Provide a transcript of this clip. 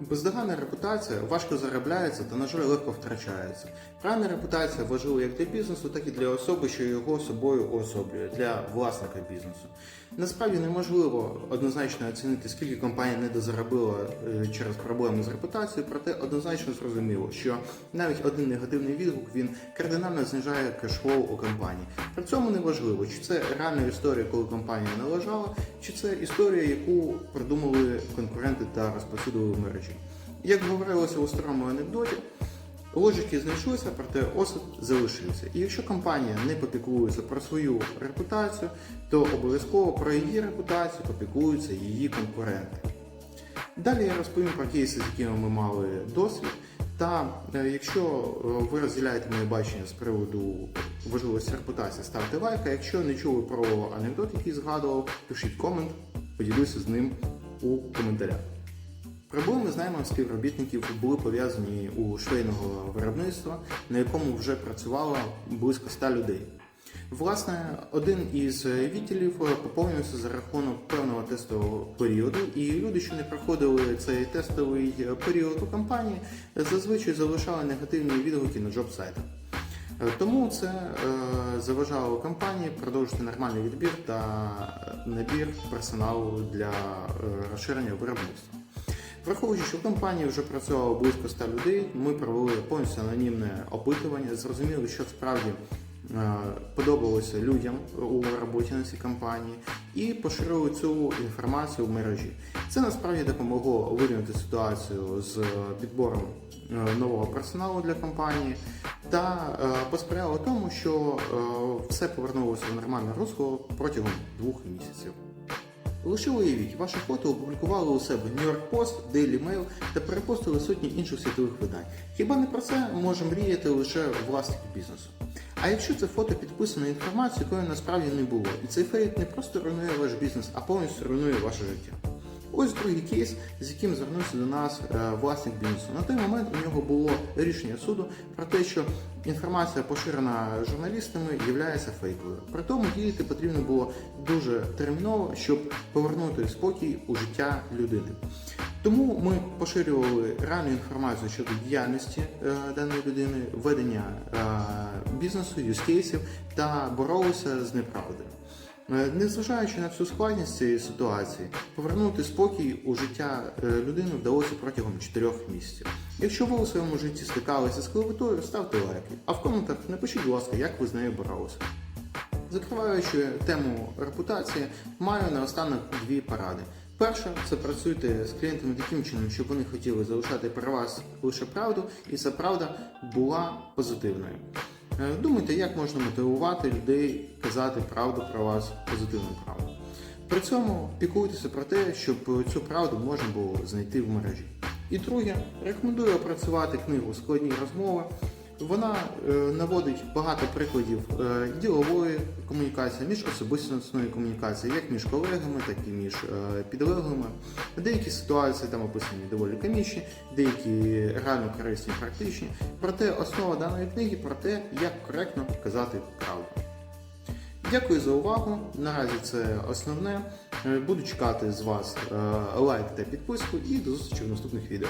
Бездоганна репутація важко заробляється та, на жаль, легко втрачається. Правильна репутація важлива як для бізнесу, так і для особи, що його собою уособлює, для власника бізнесу. Насправді неможливо однозначно оцінити, скільки компанія недозаробила е, через проблеми з репутацією, проте однозначно зрозуміло, що навіть один негативний відгук він кардинально знижає кешфлоу у компанії. При цьому не важливо, чи це реальна історія, коли компанія належала, чи це історія, яку придумали конкуренти та розповсюдили в мережі. Як говорилося у старому анекдоті, ложики знайшлися, проте осад залишився. І якщо компанія не попіклується про свою репутацію, то обов'язково про її репутацію попіклуються її конкуренти. Далі я розповім про кейси, з якими ми мали досвід. Та е, якщо е, ви розділяєте моє бачення з приводу важливості репутації, ставте лайк. А якщо не чули про анекдот, який згадував, пишіть комент, поділюся з ним у коментарях. Проблеми з наймом співробітників були пов'язані у швейного виробництва, на якому вже працювало близько 100 людей. Власне, один із відділів поповнився за рахунок певного тестового періоду, і люди, що не проходили цей тестовий період у компанії, зазвичай залишали негативні відгуки на джоб-сайтах. Е, Тому це е, заважало компанії продовжити нормальний відбір та набір персоналу для е, розширення виробництва. Враховуючи, що в компанії вже працювало близько 100 людей, ми провели повністю анонімне опитування, зрозуміли, що справді е, подобалося людям у роботі на цій компанії, і поширили цю інформацію в мережі. Це насправді допомогло вирівняти ситуацію з підбором е, нового персоналу для компанії та е, посприяло тому, що е, все повернулося в нормальне русло протягом двох місяців. Лише уявіть, ваше фото опублікували у себе New York Post, Daily Mail та перепостили сотні інших світових видань. Хіба не про це може мріяти лише власник бізнесу? А якщо це фото підписано інформацією, якої насправді не було, і цей фейк не просто руйнує ваш бізнес, а повністю руйнує ваше життя. Ось другий кейс, з яким звернувся до нас е, власник бізнесу. На той момент у нього було рішення суду про те, що інформація, поширена журналістами, є фейковою. При тому діяти потрібно було дуже терміново, щоб повернути спокій у життя людини. Тому ми поширювали реальну інформацію щодо діяльності е, даної людини, ведення е, бізнесу, юзкейсів та боролися з неправдою. Е, Незважаючи на всю складність цієї ситуації, повернути спокій у життя е, людини вдалося протягом 4 місяців. Якщо ви у своєму житті стикалися з клеветою, ставте лайки. А в коментах напишіть, будь ласка, як ви з нею боролися. Закриваючи тему репутації, маю наостанок дві поради. Перше, це працюйте з клієнтами таким чином, щоб вони хотіли залишати про вас лише правду, і ця правда була позитивною. Е, Думайте, як можна мотивувати людей казати правду про вас, позитивну правду. При цьому піклуйтеся про те, щоб цю правду можна було знайти в мережі. І друге, рекомендую опрацювати книгу Складні розмови. Вона е, наводить багато прикладів е, ділової комунікації, між особистісної комунікації, як між колегами, так і між е, підлеглими. Деякі ситуації там описані доволі комічні, деякі реально корисні, практичні. Проте основа даної книги про те, як коректно казати правду. Дякую за увагу. Наразі це основне. Буду чекати з вас лайк та підписку і до зустрічі в наступних відео.